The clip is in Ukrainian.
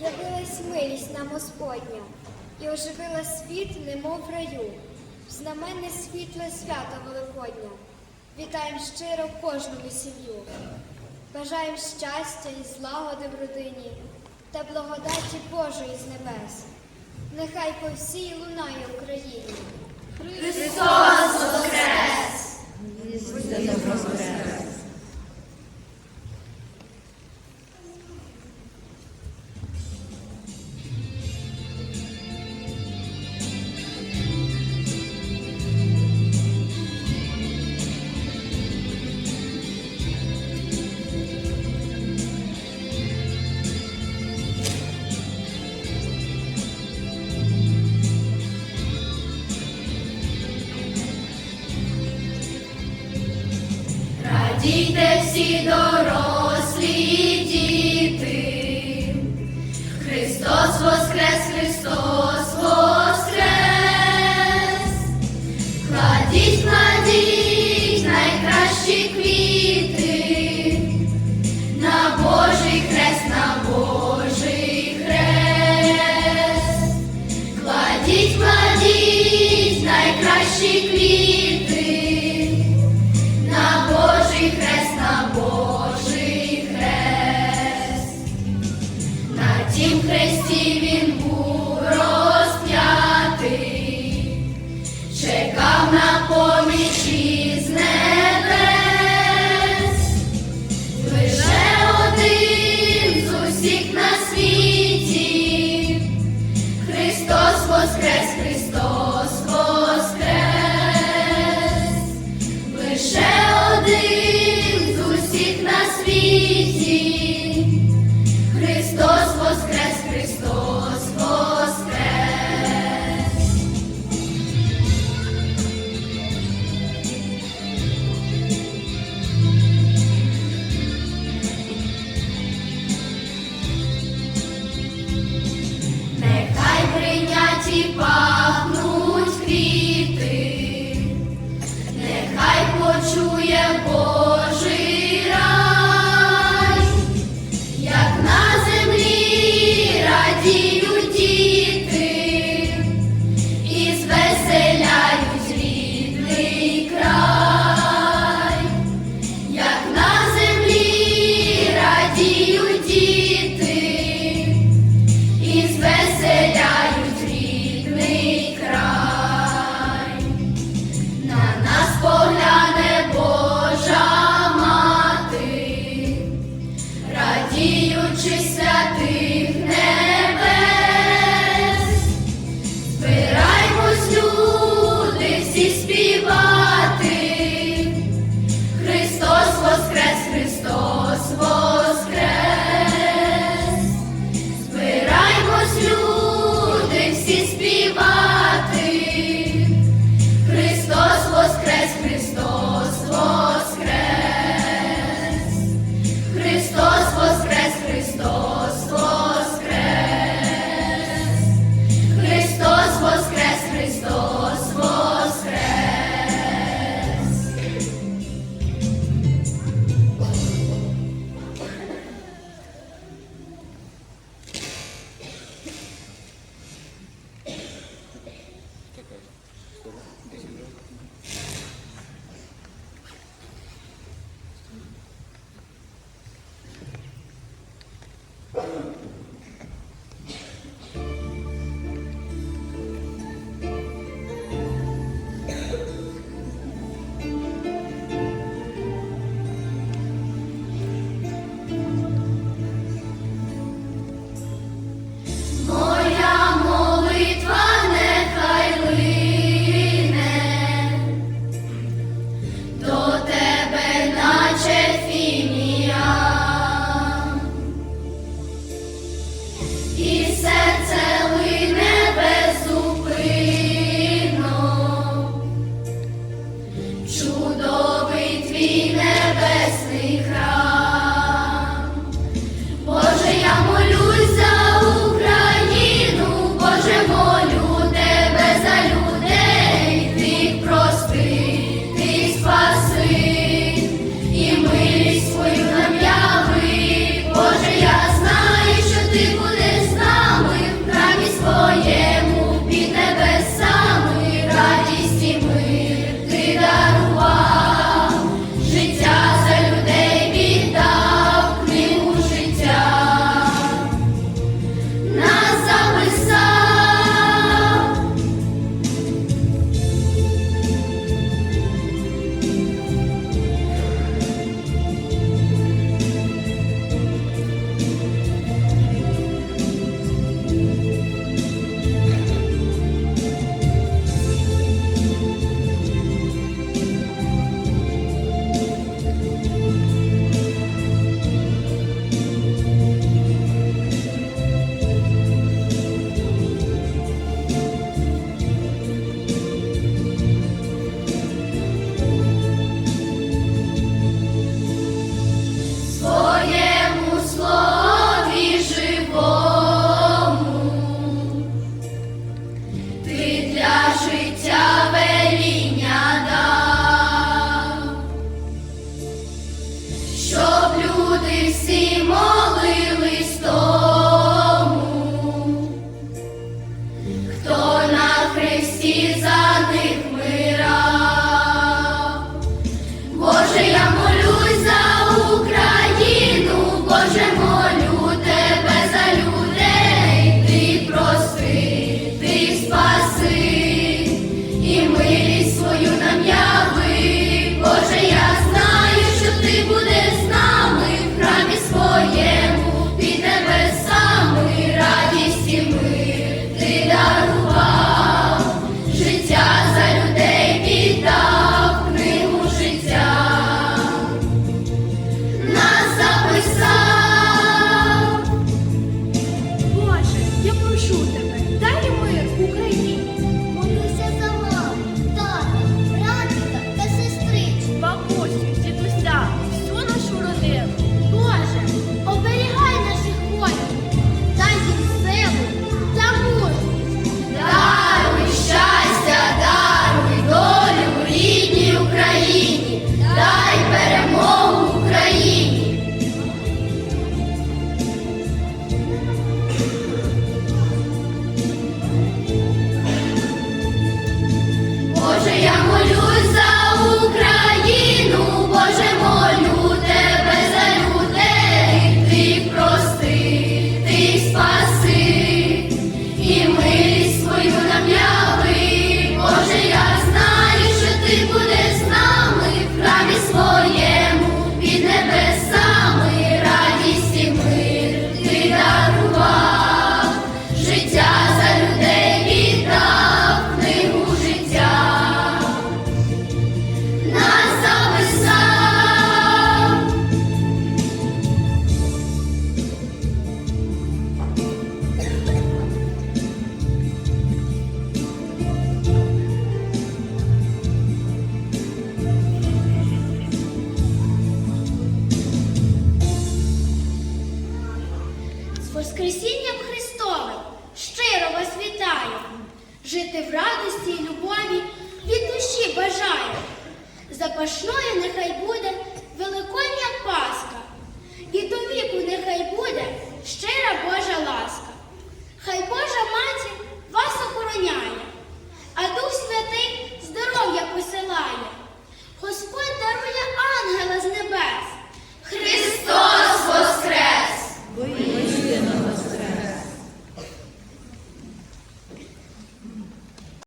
Явилась милість нам Господня, і оживила світ, немов раю. В знаменне світле свято Великодня. Вітаємо щиро кожну сім'ю. Бажаємо щастя і злагоди в родині та благодаті Божої з небес. Нехай по всій лунає Україні. Радійте всі дорослі діти, Христос воскрес, жити в радості і любові, від душі бажаю. Запашною нехай буде великодня Пасха, і до віку нехай буде щира Божа ласка. Хай